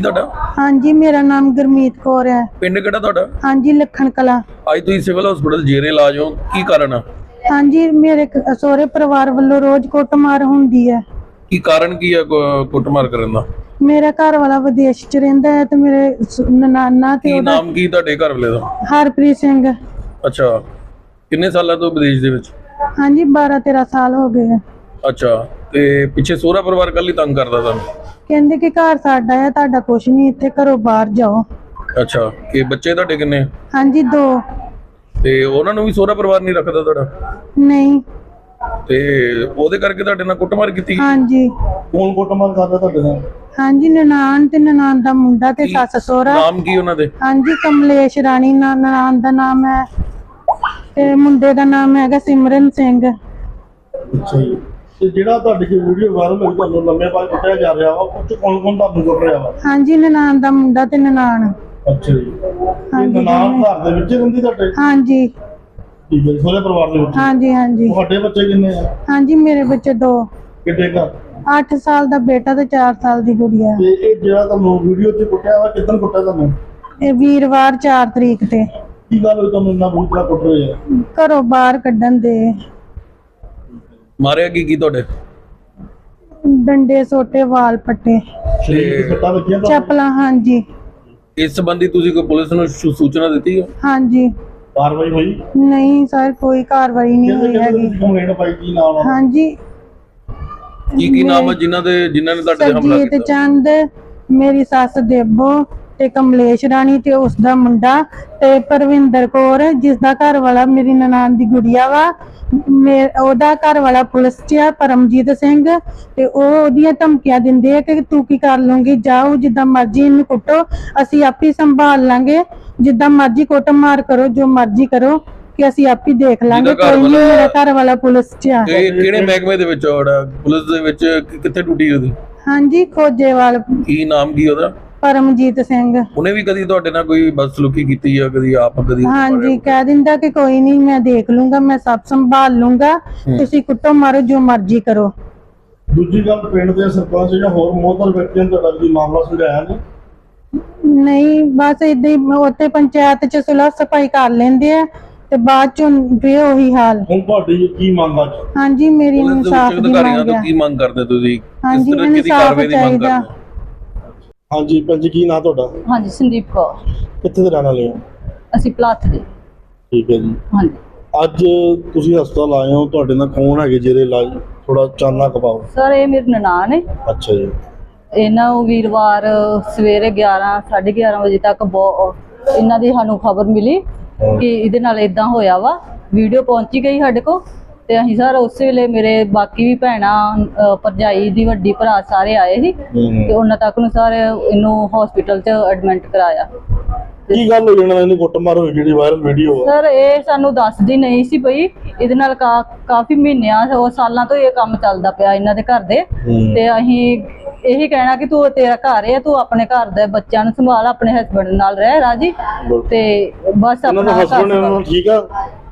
ਕੀ ਤੁਹਾਡਾ? ਹਾਂਜੀ ਮੇਰਾ ਨਾਮ ਗੁਰਮੀਤ ਕੌਰ ਹੈ। ਪਿੰਡ ਕਿਹੜਾ ਤੁਹਾਡਾ? ਹਾਂਜੀ ਲੱਖਣ ਕਲਾ। ਅੱਜ ਤੁਸੀਂ ਸਿਵਲ ਹਸਪੀਟਲ ਜੇਰੇ ਇਲਾਜ ਹੋ ਕੀ ਕਾਰਨ ਆ? ਹਾਂਜੀ ਮੇਰੇ ਕ- ਸਹੁਰੇ ਪਰਿਵਾਰ ਵੱਲੋਂ ਰੋਜ਼ ਕੁੱਟਮਾਰ ਹੁੰਦੀ ਹੈ। ਕੀ ਕਾਰਨ ਕੀ ਆ ਕੁ- ਕੁੱਟਮਾਰ ਕਰਨ ਦਾ? ਮੇਰਾ ਘਰ ਵਾਲਾ ਵਿਦੇਸ਼ 'ਚ ਰਹਿੰਦਾ ਹੈ ਤੇ ਮੇਰੇ ਸ- ਤੇ ਕੀ ਉਹਦਾ ਨਾਮ ਕੀ ਤੁਹਾਡੇ ਘਰ ਵਾਲੇ ਦਾ? ਹਰਪ੍ਰੀਤ ਸਿੰਘ। ਅੱਛਾ। ਕਿੰਨੇ ਸਾਲਾਂ ਤੋਂ ਵਿਦੇਸ਼ ਦੇ ਵਿੱਚ? ਹਾਂਜੀ 12 13 ਸਾਲ ਹੋ ਗਏ ਹੈ। ਅੱਛਾ। ਤੇ ਪਿੱਛੇ ਸਹੁਰਾ ਪਰਿਵਾਰ ਕੱਲ ਹੀ ਤੰਗ ਕਰਦਾ ਤੁਹਾਨੂੰ? ਕਹਿੰਦੇ ਕਿ ਘਰ ਸਾਡਾ ਹੈ ਤੁਹਾਡਾ ਕੁਛ ਨਹੀਂ ਇੱਥੇ ਘਰੋਂ ਬਾਹਰ ਜਾਓ। ਅੱਛਾ ਕਿ ਬੱਚੇ ਤੁਹਾਡੇ ਕਿੰਨੇ? ਹਾਂਜੀ ਦੋ। ਤੇ ਉਹਨਾਂ ਨੂੰ ਵੀ ਸਹੁਰਾ ਪਰਿਵਾਰ ਨਹੀਂ ਰੱਖਦਾ ਤੁਹਾਡਾ? ਨਹੀਂ। ਤੇ ਉਹਦੇ ਕਰਕੇ ਤੁਹਾਡੇ ਨਾਲ ਕੁੱਟਮਾਰ ਕੀਤੀ? ਗਈ? ਹਾਂਜੀ। ਕੌਣ ਕੁੱਟਮਾਰ ਕਰਦਾ ਤੁਹਾਡੇ ਨਾਲ? ਹਾਂਜੀ ਨਨਾਣ ਤੇ ਨਨਾਣ ਦਾ ਮੁੰਡਾ ਤੇ ਸੱਸ ਸਹੁਰਾ। ਨਾਮ ਕੀ ਉਹਨਾਂ ਦੇ? ਹਾਂਜੀ ਕਮਲੇਸ਼ ਰਾਣੀ ਨਾ ਨਨਾਣ ਦਾ ਨਾਮ ਹੈ। ਤੇ ਮੁੰਡੇ ਦਾ ਨਾਮ ਹੈਗਾ ਸਿਮਰਨ ਸਿੰਘ। ਅੱਛਾ ਜੀ। ਤੇ ਜਿਹੜਾ ਤੁਹਾਡੀ ਜੋ ਵੀਡੀਓ ਵਾਇਰਲ ਹੋਈ ਤੁਹਾਨੂੰ ਲੰਮੇ ਬਾਅਦ ਕੁੱਟਿਆ ਜਾ ਰਿਹਾ ਵਾ ਉਹ ਚ ਕੌਣ ਕੌਣ ਤੁਹਾਨੂੰ ਕੁੱਟ ਰਿਹਾ ਵਾ? ਹਾਂਜੀ ਨਨਾਣ ਦਾ ਮੁੰਡਾ ਤੇ ਨਨਾਣ। ਅੱਛਾ ਜੀ। ਇਹ ਹਾਂਜੀ, ਨਨਾਣ ਘਰ ਦੇ ਵਿੱਚ ਹੀ ਰਹਿੰਦੀ ਤੁਹਾਡੇ? ਹਾਂਜੀ। ਠੀਕ ਹੈ ਜੀ, ਸਹੁਰੇ ਪਰਿਵਾਰ ਦੇ ਵਿੱਚ? ਹਾਂਜੀ ਹਾਂਜੀ। ਤੁਹਾਡੇ ਬੱਚੇ ਕਿੰਨੇ ਆ? ਹਾਂਜੀ ਮੇਰੇ ਬੱਚੇ ਦੋ। ਕਿੱਡੇ ਘਰ? 8 ਸਾਲ ਦਾ ਬੇਟਾ ਤੇ 4 ਸਾਲ ਦੀ ਗੁੜੀਆ। ਤੇ ਇਹ ਜਿਹੜਾ ਤੁਹਾਨੂੰ ਵੀਡੀਓ 'ਚ ਕੁੱਟਿਆ ਵਾ ਕਿੱਦਣ ਕੁੱਟਿਆ ਤੁਹਾਨੂੰ? ਇਹ ਵੀਰਵਾਰ 4 ਤਰੀਕ ਤੇ। ਕੀ ਗੱਲ ਹੋਈ ਤੁਹਾਨੂੰ ਇੰਨਾ ਬੁਰੀ ਕੁੱਟ ਰਹੇ ਆ? ਘਰੋਂ ਬਾਹਰ ਕੱਢਣ ਦੇ। ਮਾਰਿਆ ਕੀ ਕੀ ਤੁਹਾਡੇ? ਡੰਡੇ ਸੋਟੇ ਵਾਲ ਪੱਟੇ। ਤੇ? ਚੱਪਲਾਂ ਹਾਂਜੀ। ਇਸ ਸੰਬੰਧੀ ਤੁਸੀਂ ਕੋਈ ਪੁਲਿਸ ਨੂੰ ਸੂ- ਸੂਚਨਾ ਦਿੱਤੀ ਹੈ? ਹਾਂਜੀ। ਕਾਰਵਾਈ ਹੋਈ? ਨਹੀਂ ਸਰ ਕੋਈ ਕਾਰਵਾਈ ਨਹੀਂ ਹੋਈ ਹੈਗੀ। ਕੰਪਲੇਂਟ ਪਾਈ? ਕੀ ਨਾਮ ਆ? ਹਾਂਜੀ। ਕੀ ਕੀ ਨਾਮ ਹੈ ਜਿਨ੍ਹਾਂ ਦੇ ਜਿਨ੍ਹਾਂ ਨੇ ਤੁਹਾਡੇ ਤੇ ਹਮਲਾ ਸਰਜੀਤ ਕੀਤਾ? ਚੰਦ ਮੇਰੀ ਸੱਸ ਦੇਬੋ ਤੇ ਕਮਲੇਸ਼ ਰਾਣੀ ਤੇ ਉਸ ਦਾ ਮੁੰਡਾ ਤੇ ਪਰਵਿੰਦਰ ਕੌਰ ਜਿਸ ਦਾ ਘਰ ਵਾਲਾ ਮੇਰੀ ਨਨਾਣ ਦੀ ਗੁੜੀਆ ਵਾ। ਮੇ- ਉਹਦਾ ਘਰ ਵਾਲਾ ਪੁਲਿਸ 'ਚ ਆ ਪਰਮਜੀਤ ਸਿੰਘ ਤੇ ਉਹ ਉਹਦੀਆਂ ਧਮਕੀਆਂ ਦਿੰਦੇ ਆ ਕਿ ਤੂੰ ਕੀ ਕਰ ਲੂੰਗੀ ਜਾਓ ਜਿੱਦਾਂ ਮਰਜ਼ੀ ਇਹਨੂੰ ਕੁੱਟੋ ਅਸੀਂ ਆਪੇ ਸੰਭਾਲ ਲਾਂਗੇ ਜਿੱਦਾਂ ਮਰਜ਼ੀ ਕੁੱਟ ਮਾਰ ਕਰੋ ਜੋ ਮਰਜ਼ੀ ਕਰੋ ਕਿ ਅਸੀਂ ਆਪੇ ਦੇਖ ਲਾਂਗੇ ਜਿਹਦਾ ਘਰ ਕੋਈ ਨਹੀਂ ਵਾਲਾ- ਮੇਰਾ ਘਰ ਵਾਲਾ ਪੁਲਿਸ 'ਚ ਆ। ਕਿਹੜੇ ਮਹਿਕਮੇ ਦੇ ਵਿੱਚ ਉਹਦਾ? ਪੁਲਿਸ ਦੇ ਵਿੱਚ ਕਿ- ਕਿੱਥੇ ਡਿਊਟੀ ਉਹਦੀ? ਹਾਂਜੀ ਖੋਜੇਵਾਲ। ਕੀ ਨਾਮ ਕੀ ਉਹਦਾ? ਪਰਮਜੀਤ ਸਿੰਘ। ਉਹਨੇ ਵੀ ਕਦੀ ਤੁਹਾਡੇ ਨਾਲ ਕੋਈ ਬਦਸਲੂਕੀ ਕੀਤੀ ਆ ਕਦੀ ਆਪ ਕਦੀ ਹਾਂਜੀ ਕਹਿ ਦਿੰਦਾ ਕਿ ਕੋਈ ਨਹੀਂ ਮੈਂ ਦੇਖ ਲੂੰਗਾ ਮੈਂ ਸਭ ਸੰਭਾਲ ਲੂੰਗਾ। ਤੁਸੀਂ ਕੁੱਟੋ ਮਾਰੋ ਜੋ ਮਰਜ਼ੀ ਕਰੋ। ਦੂਜੀ ਗੱਲ ਪਿੰਡ ਦੇ ਸਰਪੰਚ ਜਾਂ ਹੋਰ ਮੋਹਤਰ ਵਿਅਕਤੀਆਂ ਨੇ ਤੁਹਾਡਾ ਕੋਈ ਮਾਮਲਾ ਸੁਲਝਾਇਆ ਨਹੀਂ? ਨਹੀਂ ਬਸ ਇਦਾਂ ਹੀ ਉੱਥੇ ਪੰਚਾਇਤ ਚ ਸੁਲਹ ਸਫ਼ਾਈ ਕਰ ਲੈਂਦੇ ਆ ਤੇ ਬਾਅਦ ਚੋਂ ਵੀ ਉਹੀ ਹਾਲ। ਹੁਣ ਤੁਹਾਡੀ ਕੀ ਮੰਗ ਅੱਜ? ਹਾਂਜੀ ਮੇਰੀ ਇਨਸਾਫ ਦੀ ਮੰਗ ਤੋਂ ਹੈ ਕੀ ਮੰਗ ਕਰਦੇ ਤੁਸੀਂ? ਕਿਸ ਹਾਂਜੀ, ਤਰ੍ਹਾਂ ਕਿਹਦੀ ਇਨਸਾਫ਼ ਕਾਰਵਾਈ ਦੀ ਮੰਗ ਚਾਹੀਦਾ। ਹਾਂਜੀ ਭੈਣ ਜੀ ਕੀ ਨਾਂ ਤੁਹਾਡਾ? ਹਾਂਜੀ ਸੰਦੀਪ ਕੌਰ। ਕਿੱਥੇ ਦੇ ਰਹਿਣ ਵਾਲੇ ਹੋ? ਅਸੀਂ ਪਲਾਥ ਦੇ। ਠੀਕ ਹੈ ਜੀ। ਹਾਂਜੀ। ਅੱਜ ਤੁਸੀਂ ਹਸਪਤਾਲ ਆਏ ਹੋ ਤੁਹਾਡੇ ਨਾਲ ਕੌਣ ਹੈਗੇ ਜਿਹੜੇ ਇਲਾਜ ਥੋੜਾ ਚਾਨਣਾ ਕਪਾਓ। ਸਰ ਇਹ ਮੇਰੇ ਨਨਾਣ ਹੈ ਅੱਛਾ ਜੀ। ਇਹਨਾਂ ਨੂੰ ਵੀਰਵਾਰ ਸਵੇਰੇ 11 11:30 ਵਜੇ ਤੱਕ ਇਹਨਾਂ ਦੀ ਸਾਨੂੰ ਖਬਰ ਮਿਲੀ ਕਿ ਇਹਦੇ ਨਾਲ ਇਦਾਂ ਹੋਇਆ ਵਾ। ਵੀਡੀਓ ਪਹੁੰਚੀ ਗਈ ਸਾਡੇ ਕੋਲ। ਤੇ ਅਸੀਂ ਸਰ ਉਸੇ ਵੇਲੇ ਮੇਰੇ ਬਾਕੀ ਵੀ ਭੈਣਾਂ ਅ, ਭਰਜਾਈ ਦੀ ਵੱਡੀ ਭਰਾ ਸਾਰੇ ਆਏ ਸੀ ਤੇ ਉਹਨਾਂ ਤੱਕ ਨੂੰ ਸਰ ਇਹਨੂੰ ਹਸਪੀਟਲ 'ਚ ਐਡਮਿਟ ਕਰਾਇਆ। ਕੀ ਗੱਲ ਹੋਈ ਇਹਨਾਂ ਇਹਨੂੰ ਕੁੱਟਮਾਰ ਹੋਈ ਜਿਹੜੀ ਵਾਇਰਲ ਵੀਡੀਓ ਆ। ਸਰ ਇਹ ਸਾਨੂੰ ਦੱਸਦੀ ਨਹੀਂ ਸੀ ਪਈ। ਇਹਦੇ ਨਾਲ ਕਾਫੀ ਮਹੀਨਿਆਂ ਉਹ ਸਾਲਾਂ ਤੋਂ ਇਹ ਕੰਮ ਚੱਲਦਾ ਪਿਆ ਇਹਨਾਂ ਦੇ ਘਰ ਦੇ। ਤੇ ਅਸੀਂ ਇਹੀ ਕਹਿਣਾ ਕਿ ਤੂੰ ਤੇਰਾ ਘਰ ਹੈ ਤੂੰ ਆਪਣੇ ਘਰ ਦੇ ਬੱਚਿਆਂ ਨੂੰ ਸੰਭਾਲ ਆਪਣੇ ਹਸਬੰਡ ਨਾਲ ਰਹਿ ਰਾਜੀ। ਤੇ ਬਸ ਦਾ ਆਪਣਾ ਹਸਬੰਡ ਠੀਕ ਆ?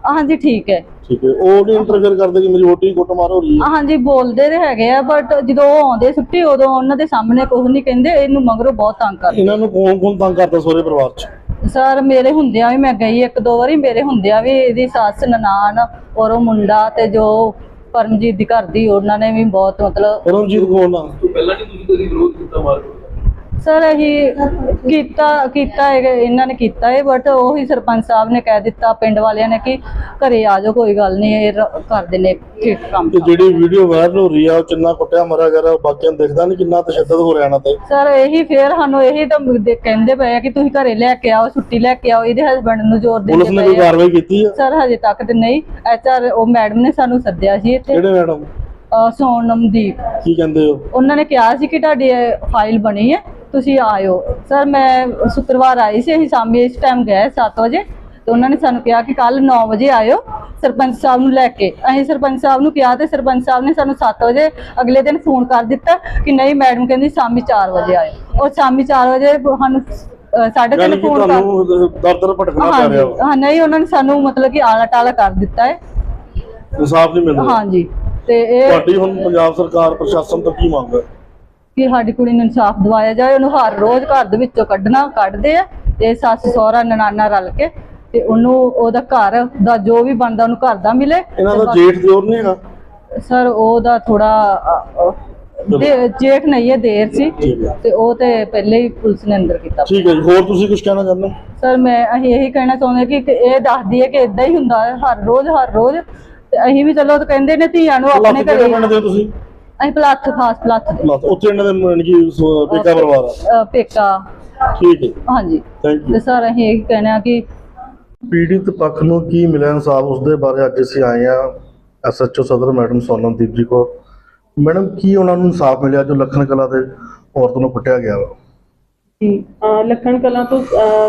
ਹਾਂਜੀ ਠੀਕ ਹੈ। ਠੀਕ ਹੈ। ਉਹ ਨਹੀਂ ਇੰਟਰਫੇਅਰ ਕਰਦੇ ਕਿ ਮੇਰੀ ਵੋਟੀ ਕੁੱਟਮਾਰ ਹੋ ਰਹੀ ਹੈ? ਹਾਂਜੀ ਬੋਲਦੇ ਤੇ ਹੈਗੇ ਆ ਬਟ ਜਦੋਂ ਉਹ ਆਉਂਦੇ ਛੁੱਟੀ ਉਦੋਂ ਉਹਨਾਂ ਦੇ ਸਾਹਮਣੇ ਕੁਝ ਨਹੀਂ ਕਹਿੰਦੇ ਇਹਨੂੰ ਮਗਰੋਂ ਬਹੁਤ ਤੰਗ ਕਰਦੇ। ਇਹਨਾਂ ਨੂੰ ਕੌਣ ਕੌਣ ਤੰਗ ਕਰਦਾ ਸਹੁਰੇ ਪਰਿਵਾਰ ਚ? ਸਰ ਮੇਰੇ ਹੁੰਦਿਆਂ ਵੀ ਮੈਂ ਗਈ ਇੱਕ ਦੋ ਵਾਰੀ ਮੇਰੇ ਹੁੰਦਿਆਂ ਵੀ ਇਹਦੀ ਸੱਸ ਨਨਾਣ ਔਰ ਉਹ ਮੁੰਡਾ ਤੇ ਜੋ ਪਰਮਜੀਤ ਦੀ ਘਰ ਦੀ ਉਹਨਾਂ ਨੇ ਵੀ ਬਹੁਤ ਮਤਲਬ ਪਰਮਜੀਤ ਕੌਣ ਆ? ਤੋਂ ਪਹਿਲਾਂ ਨਹੀਂ ਤੁਸੀਂ ਕਦੀ ਵਿਰੋਧ ਕੀਤਾ ਮਾਰ ਸਰ ਅਸੀਂ ਕੀਤਾ ਕੀਤਾ ਹੈ ਇਹਨਾਂ ਨੇ ਕੀਤਾ ਹੈ ਬਟ ਉਹੀ ਸਰਪੰਚ ਸਾਹਿਬ ਨੇ ਕਹਿ ਦਿੱਤਾ ਪਿੰਡ ਵਾਲਿਆਂ ਨੇ ਕਿ ਘਰੇ ਆ ਜਾਓ ਕੋਈ ਗੱਲ ਨਹੀਂ ਇਹ ਰ- ਕਰਦੇ ਨੇ ਠੀਕ ਕੰਮ ਤੇ ਜਿਹੜੀ ਵੀਡੀਓ ਵਾਇਰਲ ਹੋ ਰਹੀ ਆ ਉਹ ਕਿੰਨਾ ਕੁੱਟਿਆ ਮਰਿਆ ਗਿਆ ਬਾਕੀਆਂ ਨੂੰ ਦਿਖਦਾ ਨਹੀਂ ਕਿੰਨਾ ਤਸ਼ੱਦਦ ਹੋ ਰਿਹਾ ਇਹਨਾਂ ਤੇ? ਸਰ ਇਹੀ ਫੇਰ ਸਾਨੂੰ ਇਹੀ ਤਾਂ ਦੇ- ਕਹਿੰਦੇ ਪਏ ਆ ਕਿ ਤੁਸੀਂ ਘਰੇ ਲੈ ਕੇ ਆਓ ਛੁੱਟੀ ਲੈ ਕੇ ਆਓ ਇਹਦੇ ਹਸਬੰਡ ਨੂੰ ਜ਼ੋਰ ਪੁਲਿਸ ਦਿੰਦੇ ਨੇ ਕੋਈ ਪਏ ਆ। ਕਾਰਵਾਈ ਕੀਤੀ ਆ? ਸਰ ਹਜੇ ਤੱਕ ਤੇ ਨਹੀਂ ਐਚਆਰ ਉਹ ਮੈਡਮ ਨੇ ਸਾਨੂੰ ਸੱਦਿਆ ਸੀ ਇੱਥੇ। ਕਿਹੜੇ ਮੈਡਮ? ਅਹ ਸੋਨਮਦੀਪ ਕੀ ਕਹਿੰਦੇ ਹੋ? ਉਹਨਾਂ ਨੇ ਕਿਹਾ ਸੀ ਕਿ ਤੁਹਾਡੀ ਫਾਈਲ ਬਣੀ ਹੈ ਤੁਸੀਂ ਆਇਓ। ਸਰ ਮੈਂ ਸ਼ੁੱਕਰਵਾਰ ਆਈ ਸੀ ਅਸੀਂ ਸ਼ਾਮੀ ਇਸ ਟਾਈਮ ਗਏ 7 ਵਜੇ ਤੇ ਉਹਨਾਂ ਨੇ ਸਾਨੂੰ ਕਿਹਾ ਕਿ ਕੱਲ 9 ਵਜੇ ਆਇਓ ਸਰਪੰਚ ਸਾਹਿਬ ਨੂੰ ਲੈ ਕੇ। ਅਸੀਂ ਸਰਪੰਚ ਸਾਹਿਬ ਨੂੰ ਕਿਹਾ ਤੇ ਸਰਪੰਚ ਸਾਹਿਬ ਨੇ ਸਾਨੂੰ 7 ਵਜੇ ਅਗਲੇ ਦਿਨ ਫੋਨ ਕਰ ਦਿੱਤਾ ਕਿ ਨਹੀਂ ਮੈਡਮ ਕਹਿੰਦੀ ਸ਼ਾਮੀ 4 ਵਜੇ ਆਇਓ। ਔਰ ਸ਼ਾਮੀ 4 ਵਜੇ ਸਾਨੂੰ ਤਿੰਨ ਕਿ ਫੋਨ ਕਰ ਤੁਹਾਨੂੰ ਦਰ ਦਰ ਭਟਕਣਾ ਪੈ ਰਿਹਾ ਹਾਂ ਨਹੀਂ ਉਹਨਾਂ ਨੇ ਸਾਨੂੰ ਮਤਲਬ ਕਿ ਆਲਾ ਟਾਲਾ ਕਰ ਦਿੱਤਾ ਹੈ। ਇਨਸਾਫ ਨਹੀਂ ਮਿਲ ਰਿਹਾ ਹਾਂਜੀ ਤੇ ਇਹ ਤੁਹਾਡੀ ਹੁਣ ਪੰਜਾਬ ਸਰਕਾਰ ਪ੍ਰਸ਼ਾਸਨ ਤੋਂ ਕੀ ਮੰਗ ਹੈ? ਕਿ ਸਾਡੀ ਕੁੜੀ ਨੂੰ ਇਨਸਾਫ ਦਿਵਾਇਆ ਜਾਏ ਉਹਨੂੰ ਹਰ ਰੋਜ਼ ਘਰ ਦੇ ਵਿੱਚੋਂ ਕੱਢਣਾ ਕੱਢਦੇ ਆ ਤੇ ਸੱਸ ਸਹੁਰਾ ਨਨਾਨਾ ਰਲ ਕੇ ਤੇ ਉਹਨੂੰ ਉਹਦਾ ਘਰ ਦਾ ਜੋ ਵੀ ਬਣਦਾ ਉਹਨੂੰ ਘਰ ਦਾ ਮਿਲੇ ਇਹਨਾਂ ਦਾ ਜੇਠ ਦਿਓਰ ਨਹੀਂ ਹੈਗਾ? ਸਰ ਉਹਦਾ ਥੋੜਾ ਜੇਠ ਨਹੀਂ ਹੈ ਦੇਰ ਸੀ ਤੇ ਉਹ ਤੇ ਪਹਿਲੇ ਹੀ ਪੁਲਿਸ ਨੇ ਅੰਦਰ ਕੀਤਾ। ਠੀਕ ਹੈ ਜੀ ਹੋਰ ਤੁਸੀਂ ਕੁਝ ਕਹਿਣਾ ਚਾਹੁੰਦੇ? ਸਰ ਮੈਂ ਅਸੀਂ ਇਹੀ ਕਹਿਣਾ ਚਾਹੁੰਦੇ ਕਿ ਇਹ ਦੱਸਦੀ ਹੈ ਕਿ ਇਦਾਂ ਹੀ ਹੁੰਦਾ ਹੈ ਹਰ ਰੋਜ਼ ਹਰ ਰੋਜ਼ ਤੇ ਅਸੀਂ ਵੀ ਚਲੋ ਤਾਂ ਕਹਿੰਦੇ ਨੇ ਧੀਆਂ ਨੂੰ ਆਪਣੇ ਘਰੇ ਤੁਸੀਂ? ਅਸੀਂ ਪਲਾਥ ਖਾਸ ਪਲਾਥ ਦੇ। ਉੱਥੇ ਇਹਨਾਂ ਦੇ ਮਨ ਕੀ ਸ- ਪੇਕਾ ਪਰਿਵਾਰ ਆ। ਪੇਕਾ। ਠੀਕ ਹੈ। ਹਾਂਜੀ। ਥੈਂਕ ਯੂ ਤੇ ਸਰ ਅਸੀਂ ਇਹ ਕਹਿਣਾ ਕਿ ਪੀੜਿਤ ਪੱਖ ਨੂੰ ਕੀ ਮਿਲਿਆ ਇਨਸਾਫ? ਉਸ ਦੇ ਬਾਰੇ ਅੱਜ ਅਸੀਂ ਆਏ ਆ ਐਸਐਚਓ ਸਦਰ ਮੈਡਮ ਸੋਨਮਦੀਪ ਜੀ ਕੋਲ। ਮੈਡਮ ਕੀ ਉਹਨਾਂ ਨੂੰ ਇਨਸਾਫ ਮਿਲਿਆ ਜੋ ਲੱਖਣ ਕਲਾ ਦੇ ਔਰਤ ਨੂੰ ਕੁੱਟਿਆ ਗਿਆ ਵਾ? ਜੀ ਅਹ ਲੱਖਣ ਕਲਾਂ ਤੋਂ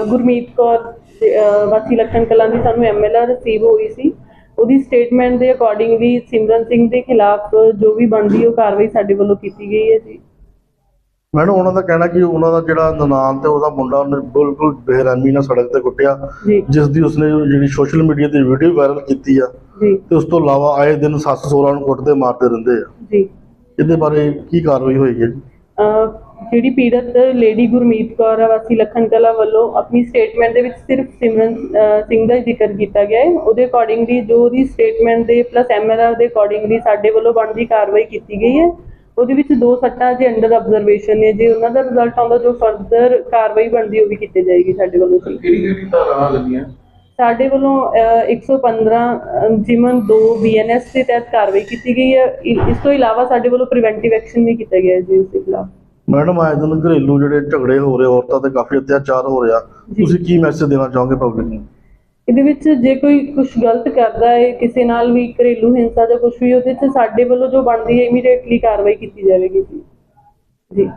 ਗੁਰਮੀਤ ਕੌਰ ਤੇ, ਵਾਸੀ ਲੱਖਣ ਕਲਾਂ ਦੀ ਸਾਨੂੰ ਐਮਐਲਆਰ ਰਿਸੀਵ ਹੋਈ ਸੀ। ਉਹਦੀ ਸਟੇਟਮੈਂਟ ਦੇ ਅਕੋਰਡਿੰਗਲੀ ਸਿਮਰਨ ਸਿੰਘ ਦੇ ਖਿਲਾਫ ਜੋ ਵੀ ਬਣਦੀ ਉਹ ਕਾਰਵਾਈ ਸਾਡੇ ਵੱਲੋਂ ਕੀਤੀ ਗਈ ਹੈ ਜੀ। ਮੈਡਮ ਉਹਨਾਂ ਦਾ ਕਹਿਣਾ ਕਿ ਉਹਨਾਂ ਦਾ ਜਿਹੜਾ ਨਨਾਣ ਤੇ ਉਹਦਾ ਮੁੰਡਾ ਉਹਨੇ ਬਿਲਕੁਲ ਬੇਰਹਿਮੀ ਨਾਲ ਸੜਕ ਤੇ ਕੁੱਟਿਆ। ਜੀ। ਜਿਸ ਦੀ ਉਸਨੇ ਜਿਹੜੀ ਸੋਸ਼ਲ ਮੀਡੀਆ ਤੇ ਵੀਡੀਓ ਵਾਇਰਲ ਕੀਤੀ ਆ ਜੀ। ਤੇ ਉਸ ਤੋਂ ਇਲਾਵਾ ਆਏ ਦਿਨ ਸੱਸ ਸੋਹਰਾ ਨੂੰ ਕੁੱਟਦੇ ਮਾਰਦੇ ਰਹਿੰਦੇ ਆ। ਜੀ। ਇਹਦੇ ਬਾਰੇ ਕੀ ਕਾਰਵਾਈ ਹੋਈ ਹੈ ਜੀ? ਅਹ ਜਿਹੜੀ ਪੀੜਤ ਲੇਡੀ ਗੁਰਮੀਤ ਕੌਰ ਆ ਵਾਸੀ ਲੱਖਣ ਕਲਾਂ ਵੱਲੋਂ ਆਪਣੀ ਸਟੇਟਮੈਂਟ ਦੇ ਵਿੱਚ ਸਿਰਫ ਸਿਮਰਨ ਸਿੰਘ ਦਾ ਹੀ ਜ਼ਿਕਰ ਕੀਤਾ ਗਿਆ ਹੈ। ਉਹਦੇ ਅਕੋਰਡਿੰਗਲੀ ਜੋ ਉਹਦੀ ਸਟੇਟਮੈਂਟ ਦੇ ਪਲੱਸ ਐਮਐਲਆਰ ਦੇ ਅਕੋਰਡਿੰਗਲੀ ਸਾਡੇ ਵੱਲੋਂ ਬਣਦੀ ਕਾਰਵਾਈ ਕੀਤੀ ਗਈ ਹੈ। ਉਹਦੇ ਵਿੱਚ ਦੋ ਸੱਟਾਂ ਜੇ ਅੰਡਰ ਆਬਜ਼ਰਵੇਸ਼ਨ ਨੇ। ਜੇ ਉਹਨਾਂ ਦਾ ਰਿਜ਼ਲਟ ਆਉਂਦਾ ਜੋ ਫਰਦਰ ਕਾਰਵਾਈ ਬਣਦੀ ਉਹ ਵੀ ਕੀਤੀ ਜਾਏਗੀ ਸਾਡੇ ਵੱਲੋਂ। ਕਿਹੜੀ ਕਿਹੜੀ ਧਾਰਾਵਾਂ ਲੱਗੀਆਂ? ਸਾਡੇ ਵੱਲੋਂ ਅਹ, 115 ਅਹ, ਜਿਮਨ 2 ਬੀਐਨਐਸ ਦੇ ਤਹਿਤ ਕਾਰਵਾਈ ਕੀਤੀ ਗਈ ਹੈ। ਇਸ ਤੋਂ ਇਲਾਵਾ ਸਾਡੇ ਵੱਲੋਂ ਪ੍ਰੀਵੈਂਟਿਵ ਐਕਸ਼ਨ ਵੀ ਕੀਤਾ ਗਿਆ ਹੈ ਜੀ ਉਸ ਦੇ ਖਿਲਾਫ। ਮੈਡਮ ਆਏ ਦਿਨ ਘਰੇਲੂ ਜਿਹੜੇ ਝਗੜੇ ਹੋ ਰਹੇ ਔਰਤਾਂ ਤੇ ਕਾਫੀ ਅਤਿਆਚਾਰ ਹੋ ਰਿਹਾ। ਤੁਸੀਂ ਕੀ ਮੈਸੇਜ ਦੇਣਾ ਚਾਹੋਗੇ ਪਬਲਿਕ ਨੂੰ? ਇਹਦੇ ਵਿੱਚ ਜੇ ਕੋਈ ਕੁਝ ਗਲਤ ਕਰਦਾ ਹੈ ਕਿਸੇ ਨਾਲ ਵੀ ਘਰੇਲੂ ਹਿੰਸਾ ਜਾਂ ਕੁਝ ਵੀ ਉਹਦੇ 'ਚ ਸਾਡੇ ਵੱਲੋਂ ਜੋ ਬਣਦੀ ਹੈ ਇਮੀਡੀਏਟਲੀ ਕਾਰਵਾਈ ਕੀਤੀ ਜਾਵੇਗੀ ਜੀ। ਜੀ।